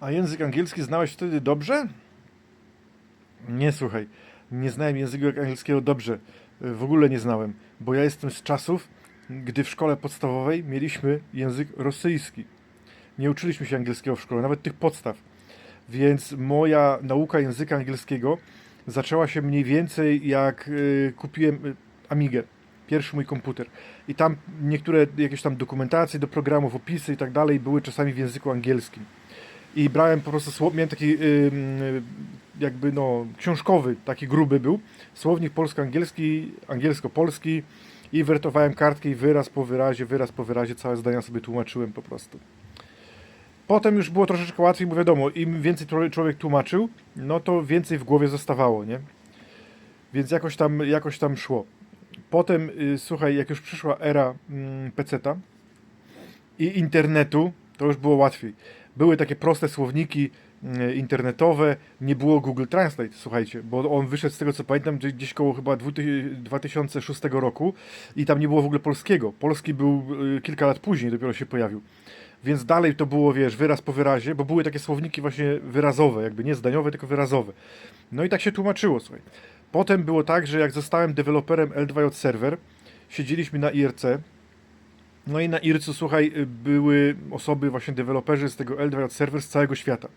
A język angielski znałeś wtedy dobrze? Nie, słuchaj. Nie znałem języka angielskiego dobrze. W ogóle nie znałem, bo ja jestem z czasów, gdy w szkole podstawowej mieliśmy język rosyjski. Nie uczyliśmy się angielskiego w szkole, nawet tych podstaw. Więc moja nauka języka angielskiego zaczęła się mniej więcej jak y, kupiłem y, Amigę, pierwszy mój komputer. I tam niektóre jakieś tam dokumentacje do programów, opisy i tak dalej były czasami w języku angielskim. I brałem po prostu miałem taki y, jakby no książkowy, taki gruby był, słownik polsko-angielski, angielsko-polski i wertowałem kartki i wyraz po wyrazie, wyraz po wyrazie, całe zdania sobie tłumaczyłem po prostu. Potem już było troszeczkę łatwiej, bo wiadomo, im więcej człowiek- tłumaczył, no to więcej w głowie zostawało, nie? Więc jakoś tam, jakoś tam szło. Potem, y, słuchaj, jak już przyszła era mm, peceta i internetu, to już było łatwiej. Były takie proste słowniki y, internetowe, nie było Google Translate, słuchajcie, bo on wyszedł z tego co pamiętam gdzieś- koło chyba 2000 2006 roku i tam nie było w ogóle polskiego. Polski był y, kilka lat później, dopiero się pojawił. Więc dalej to było, wiesz, wyraz po wyrazie, bo były takie słowniki właśnie wyrazowe, jakby nie zdaniowe, tylko wyrazowe. No i tak się tłumaczyło, słuchaj. Potem było tak, że jak zostałem deweloperem L2J Server, siedzieliśmy na IRC, no i na IRC-u, słuchaj, y, były osoby, właśnie deweloperzy z tego L2J Server z całego świata.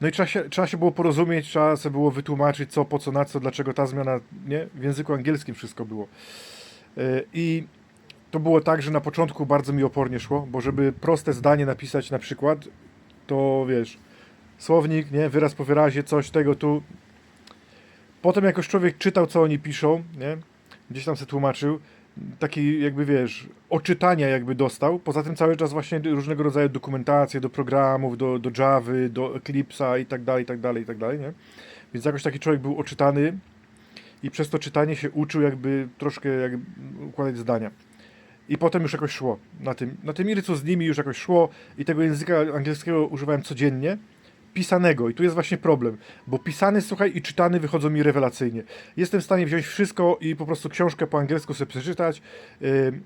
No i trzeba się, trzeba się było porozumieć, trzeba sobie było wytłumaczyć co, po co, na co, dlaczego ta zmiana, nie? W języku angielskim wszystko było. Y, I to było tak, że na początku bardzo mi opornie szło, bo żeby proste zdanie napisać na przykład, to wiesz, słownik, nie, wyraz po wyrazie, coś tego tu. Potem jak już człowiek czytał, co oni piszą, nie, gdzieś tam sobie tłumaczył, taki jakby wiesz, oczytania jakby dostał. Poza tym cały czas właśnie różnego rodzaju dokumentacje do programów, do, do Javy, do Eclipse'a i tak dalej, i tak dalej, i tak dalej, nie? Więc jakoś taki człowiek był oczytany i przez to czytanie się uczył jakby troszkę jakby układać zdania. I potem już jakoś szło. Na tym, na tym irycu z nimi już jakoś szło i tego języka angielskiego używałem codziennie. Pisanego. I tu jest właśnie problem, bo pisany, słuchaj, i czytany wychodzą mi rewelacyjnie. Jestem w stanie wziąć wszystko i po prostu książkę po angielsku sobie przeczytać.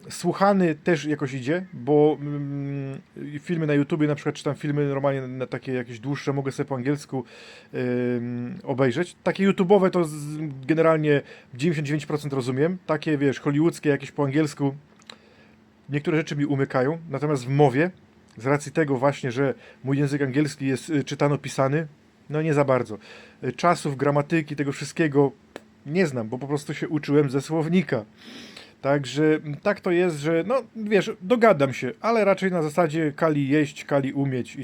Słuchany też jakoś idzie, bo filmy na YouTubie, na przykład czytam filmy normalnie na takie jakieś dłuższe, mogę sobie po angielsku obejrzeć. Takie YouTube'owe to generalnie 99% rozumiem. Takie, wiesz, hollywoodzkie jakieś po angielsku niektóre rzeczy mi umykają, natomiast w mowie, z racji tego właśnie, że mój język angielski jest y, czytano-pisany, no nie za bardzo. Y, Czasów, gramatyki, tego wszystkiego nie znam, bo po prostu się uczyłem ze słownika. Także tak to jest, że no wiesz, dogadam się, ale raczej na zasadzie kali jeść, kali umieć